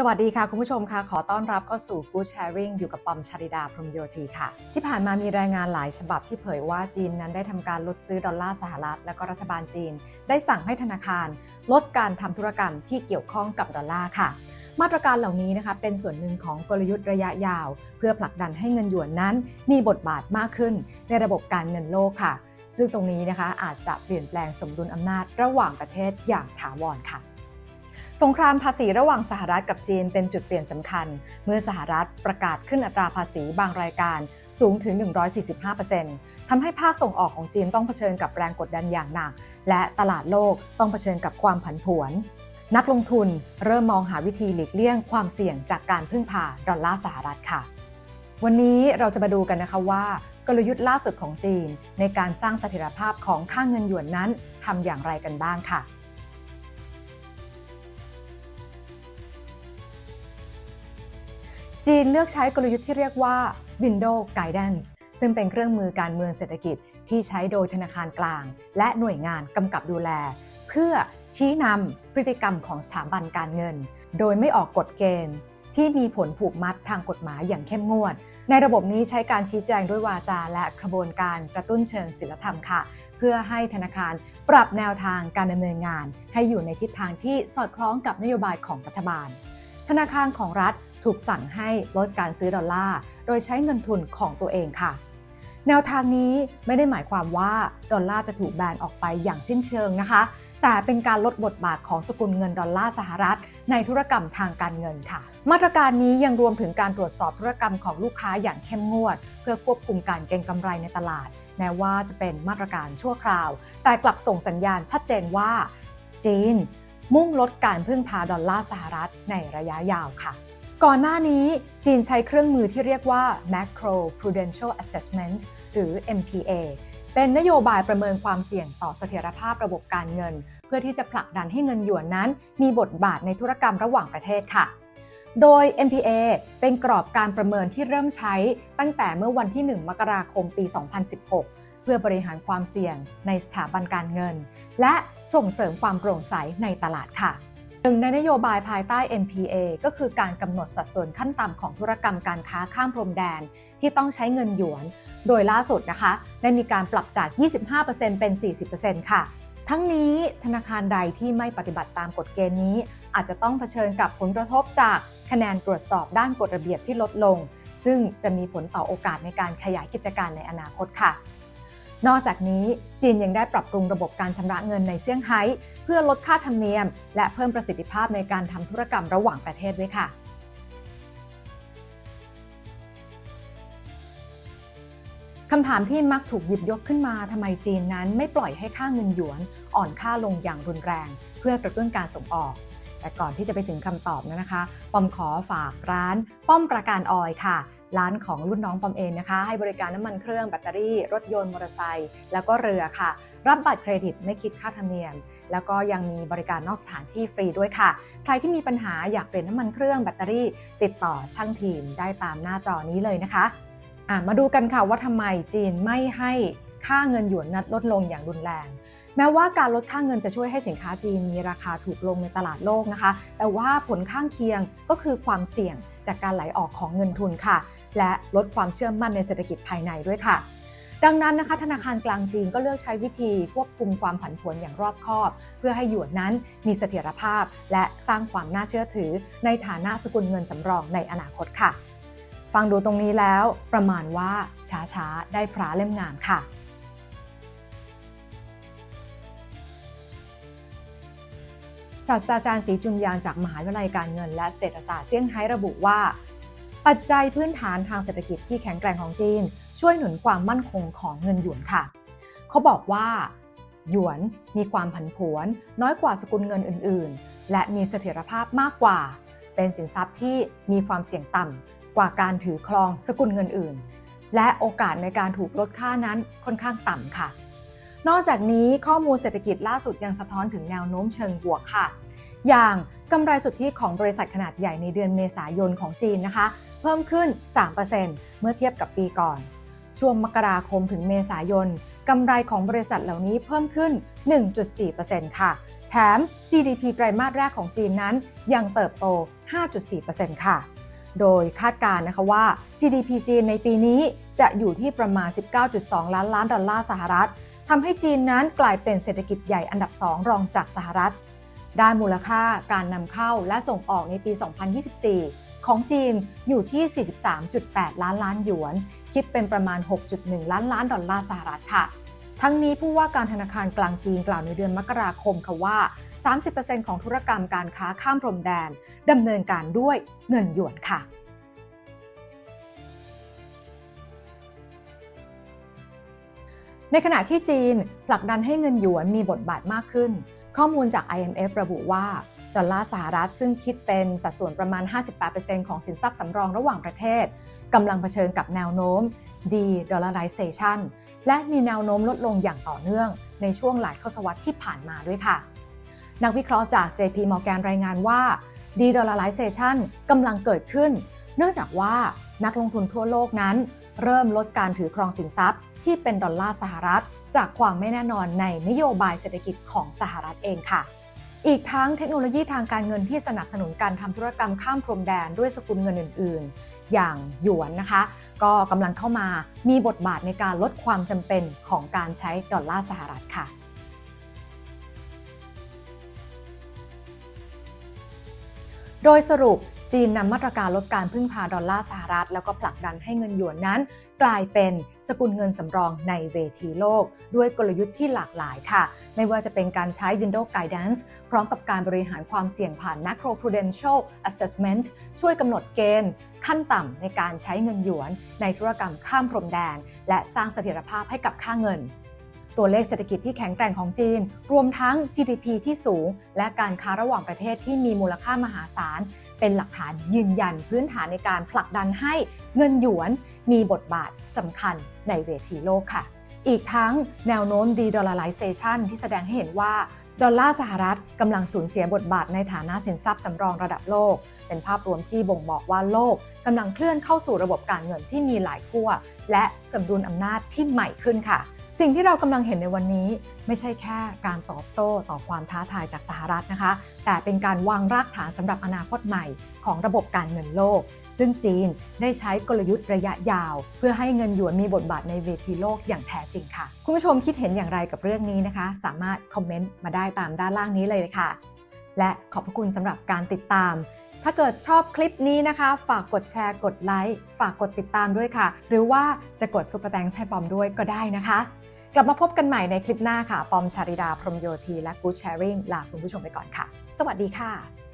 สวัสดีค่ะ คุณผู้ชมค่ะ ขอต้อนรับเข้าสู่ Good Sharing อยู่กับปอมชาริดาพรหมโยธีค่ะ ที่ผ่านมามีรายงานหลายฉบับที่เผยว่าจีนนั้นได้ทำการลดซื้อดอลลาร์สหรัฐ และก็รัฐบาลจีน ได้สั่งให้ธนาคาร ลดการทำธุรกรรมที่เกี่ยวข้องกับดอลลาร์ค่ะ มาตรการเหล่านี้นะคะเป็นส่วนหนึ่งของกลยุทธ์ระยะยาว เพื่อผลักดันให้เงินหยวนนั้น มีบทบาทมากขึ้น ในระบบการเงินโลกค่ะ ซึ่งตรงนี้นะคะอาจจะเปลี่ยนแปลงสมดุลอำนาจระหว่างประเทศอย่างถาวรค่ะ สงครามภาษีระหว่างสหรัฐกับจีนเป็นจุดเปลี่ยนสำคัญ เมื่อสหรัฐประกาศขึ้นอัตราภาษีบางรายการสูงถึง 145%ทำให้ภาคส่งออกของจีนต้องเผชิญกับแรงกดดันอย่างหนัก และตลาดโลกต้องเผชิญกับความผันผวน นักลงทุนเริ่มมองหาวิธีหลีกเลี่ยงความเสี่ยงจากการพึ่งพาดอลลาร์สหรัฐค่ะ วันนี้เราจะมาดูกันนะคะว่ากลยุทธ์ล่าสุดของจีน ในการสร้างเสถียรภาพของค่าเงินหยวนนั้นทำอย่างไรกันบ้างค่ะ จีนเลือกใช้กลยุทธ์ที่เรียกว่า Window Guidance ซึ่งเป็นเครื่องมือการเมืองเศรษฐกิจที่ใช้โดยธนาคารกลาง และหน่วยงานกำกับดูแล เพื่อชี้นำพฤติกรรมของสถาบันการเงิน โดยไม่ออกกฎเกณฑ์ที่มีผลผูกมัดทางกฎหมายอย่างเข้มงวด ในระบบนี้ใช้การชี้แจงด้วยวาจาและกระบวนการกระตุ้นเชิงศิลธรรมค่ะ เพื่อให้ธนาคารปรับแนวทางการดำเนินงาน ให้อยู่ในทิศทางที่สอดคล้องกับนโยบายของรัฐบาล ธนาคารของรัฐ ถูกสั่งให้ลดการซื้อดอลลาร์โดยใช้เงินทุนของตัวเองค่ะ แนวทางนี้ไม่ได้หมายความว่าดอลลาร์จะถูกแบนออกไปอย่างสิ้นเชิงนะคะ แต่เป็นการลดบทบาทของสกุลเงินดอลลาร์สหรัฐ ในธุรกรรมทางการเงินค่ะ มาตรการนี้ยังรวมถึงการตรวจสอบธุรกรรมของลูกค้าอย่างเข้มงวด เพื่อควบคุมการเก็งกำไรในตลาด แม้ว่าจะเป็นมาตรการชั่วคราว แต่กลับส่งสัญญาณชัดเจนว่าจีนมุ่งลดการพึ่งพาดอลลาร์สหรัฐในระยะยาวค่ะ ก่อนหน้านี้จีนใช้เครื่องมือที่เรียกว่า macro prudential assessment หรือ MPA เป็นนโยบายประเมินความเสี่ยงต่อเสถียรภาพระบบการเงิน เพื่อที่จะผลักดันให้เงินหยวนนั้น มีบทบาทในธุรกรรมระหว่างประเทศค่ะ โดย MPA เป็นกรอบการประเมินที่เริ่มใช้ตั้งแต่เมื่อวันที่ 1 มกราคมปี 2016 เพื่อบริหารความเสี่ยงในสถาบันการเงิน และส่งเสริมความโปร่งใสในตลาดค่ะ หนึ่งในนโยบายภายใต้ MPA ก็คือการกำหนดสัดส่วนขั้นต่ำของธุรกรรมการค้าข้ามพรมแดน ที่ต้องใช้เงินหยวน โดยล่าสุดนะคะ ได้มีการปรับจาก 25%เป็น 40%ค่ะ ทั้งนี้ธนาคารใดที่ไม่ปฏิบัติตามกฎเกณฑ์นี้ อาจจะต้องเผชิญกับผลกระทบจากคะแนนตรวจสอบด้านกฎระเบียบที่ลดลง ซึ่งจะมีผลต่อโอกาสในการขยายกิจการในอนาคตค่ะ นอกจากนี้จีนยังได้ปรับปรุงระบบการชำระเงินในเซี่ยงไฮ้เพื่อลดค่าธรรมเนียม และเพิ่มประสิทธิภาพในการทำธุรกรรมระหว่างประเทศด้วยค่ะคำถามที่มักถูกหยิบยกขึ้นมาทำไมจีนนั้นไม่ปล่อยให้ค่าเงินหยวนอ่อนค่าลงอย่างรุนแรง เพื่อกระตุ้นการส่งออก แต่ก่อนที่จะไปถึงคำตอบนะคะ ปอมขอฝากร้าน ป้อมประการออยค่ะ ร้านของรุ่นน้องปอมเองนะคะ ให้บริการน้ำมันเครื่องแบตเตอรี่ รถยนต์มอเตอร์ไซค์แล้วก็เรือค่ะ รับบัตรเครดิตไม่คิดค่าธรรมเนียม แล้วก็ยังมีบริการนอกสถานที่ฟรีด้วยค่ะ ใครที่มีปัญหาอยากเปลี่ยนน้ำมันเครื่องแบตเตอรี่ ติดต่อช่างทีมได้ตามหน้าจอนี้เลยนะคะะมาดูกันค่ะว่าทำไมจีนไม่ให้ค่าเงินหยวนนัดลดลงอย่างรุนแรง แม้ว่าการลดค่าเงินจะช่วยให้สินค้าจีนมีราคาถูกลงในตลาดโลกนะคะ แต่ว่าผลข้างเคียงก็คือความเสี่ยงจากการไหลออกของเงินทุนค่ะ และลดความเชื่อมั่นในเศรษฐกิจภายในด้วยค่ะดังนั้นนะคะธนาคารกลางจีนก็เลือกใช้วิธีควบคุมความผันผวนอย่างรอบคอบ เพื่อให้หยวนนั้นมีเสถียรภาพ และสร้างความน่าเชื่อถือ ในฐานะสกุลเงินสำรองในอนาคตค่ะ ฟังดูตรงนี้แล้วประมาณว่าช้าๆ ได้พระเล่มงามค่ะ ศาสตราจารย์ศรีจุนยานจากมหาวิทยาลัยการเงิน และเศรษฐศาสตร์เซี่ยงไฮ้ระบุว่า ปัจจัยพื้นฐานทางเศรษฐกิจที่แข็งแกร่งของจีน ช่วยหนุนความมั่นคงของเงินหยวนค่ะ เขาบอกว่าหยวนมีความผันผวน น้อยกว่าสกุลเงินอื่น ๆ และมีเสถียรภาพมากกว่า เป็นสินทรัพย์ที่มีความเสี่ยงต่ำกว่าการถือครองสกุลเงินอื่น และโอกาสในการถูกลดค่านั้นค่อนข้างต่ำค่ะ นอกจากนี้ข้อมูลเศรษฐกิจล่าสุดยังสะท้อนถึงแนวโน้มเชิงบวกค่ะ อย่างกำไรสุทธิของบริษัทขนาดใหญ่ในเดือนเมษายนของจีนนะคะ เพิ่มขึ้น 3%เมื่อเทียบกับปีก่อน ช่วงมกราคมถึงเมษายนกำไรของบริษัทเหล่านี้เพิ่มขึ้น 1.4%ค่ะ แถม GDP ไตรมาสแรกของจีนนั้นยังเติบโต 5.4%ค่ะ โดยคาดการณ์นะคะว่า GDP จีนในปีนี้จะอยู่ที่ประมาณ 19.2 ล้านล้านดอลลาร์สหรัฐ ทำให้จีนนั้นกลายเป็นเศรษฐกิจใหญ่อันดับ 2 รองจากสหรัฐ ด้านมูลค่าการนำเข้าและส่งออกในปี 2024 ของจีนอยู่ที่ 43.8 ล้านล้านหยวน คิดเป็นประมาณ 6.1 ล้านล้านดอลลาร์สหรัฐค่ะ ทั้งนี้ผู้ว่าการธนาคารกลางจีนกล่าวในเดือนมกราคมค่ะว่า 30%ของธุรกรรมการค้าข้ามพรมแดนดำเนินการด้วยเงินหยวนค่ะ ในขณะที่จีนผลักดันให้เงินหยวนมีบทบาทมากขึ้น ข้อมูลจาก IMF ระบุว่า ดอลลาร์สหรัฐซึ่งคิดเป็นสัดส่วนประมาณ 58%ของสินทรัพย์สำรองระหว่างประเทศกำลังเผชิญกับแนวโน้ม de-dollarization และมีแนวโน้มลดลงอย่างต่อเนื่องในช่วงหลายทศวรรษที่ผ่านมาด้วยค่ะ นักวิเคราะห์จาก JP Morgan รายงานว่า de-dollarization กำลังเกิดขึ้น เนื่องจากว่า นักลงทุนทั่วโลกนั้น เริ่มลดการถือครองสินทรัพย์ ที่เป็นดอลลาร์สหรัฐ จากความไม่แน่นอนในนโยบายเศรษฐกิจของสหรัฐเองค่ะ อีกทั้งเทคโนโลยีทางการเงินที่สนับสนุนการทำธุรกรรมข้ามพรมแดนด้วยสกุลเงินอื่น ๆ อย่างหยวนนะคะ ก็กำลังเข้ามามีบทบาทในการลดความจำเป็นของการใช้ดอลลาร์สหรัฐค่ะโดยสรุป จีนนำมาตรการลดการพึ่งพาดอลลาร์สหรัฐ แล้วก็ผลักดันให้เงินหยวนนั้น กลายเป็นสกุลเงินสำรองในเวทีโลก ด้วยกลยุทธ์ที่หลากหลายค่ะ ไม่ว่าจะเป็นการใช้ Window Guidance พร้อมกับการบริหารความเสี่ยงผ่าน Macro Prudential Assessment ช่วยกำหนดเกณฑ์ ขั้นต่ำในการใช้เงินหยวน ในธุรกรรมข้ามพรมแดน และสร้างเสถียรภาพให้กับค่าเงินตัวเลขเศรษฐกิจที่แข็งแกร่งของจีน รวมทั้ง GDP ที่สูง และการค้าระหว่างประเทศที่มีมูลค่ามหาศาล เป็นหลักฐานยืนยันพื้นฐานในการผลักดันให้เงินหยวนมีบทบาทสำคัญในเวทีโลกค่ะ อีกทั้งแนวโน้ม de-dollarization ที่แสดงให้เห็นว่าดอลลาร์สหรัฐกำลังสูญเสียบทบาทในฐานะสินทรัพย์สำรองระดับโลก เป็นภาพรวมที่บ่งบอกว่าโลกกำลังเคลื่อนเข้าสู่ระบบการเงินที่มีหลายขั้วและสมดุลอำนาจที่ใหม่ขึ้นค่ะ สิ่งที่เรากำลังเห็นในวันนี้ไม่ใช่แค่การตอบโต้ต่อความท้าทายจากสหรัฐนะคะ แต่เป็นการวางรากฐานสำหรับอนาคตใหม่ของระบบการเงินโลก ซึ่งจีนได้ใช้กลยุทธ์ระยะยาว เพื่อให้เงินหยวนมีบทบาทในเวทีโลกอย่างแท้จริงค่ะ คุณผู้ชมคิดเห็นอย่างไรกับเรื่องนี้นะคะ สามารถคอมเมนต์มาได้ตามด้านล่างนี้เลยค่ะ และขอบพระคุณสำหรับการติดตาม ถ้าเกิดชอบคลิปนี้นะคะ ฝากกดแชร์ กดไลค์ ฝากกดติดตามด้วยค่ะ หรือว่าจะกดซุปเปอร์แตงให้ปอมด้วยก็ได้นะคะ กลับมาพบกันใหม่ในคลิปหน้าค่ะ ปอมชาริดา พรมโยธี และกู๊ดแชริ่งลาคุณผู้ชมไปก่อนค่ะ สวัสดีค่ะ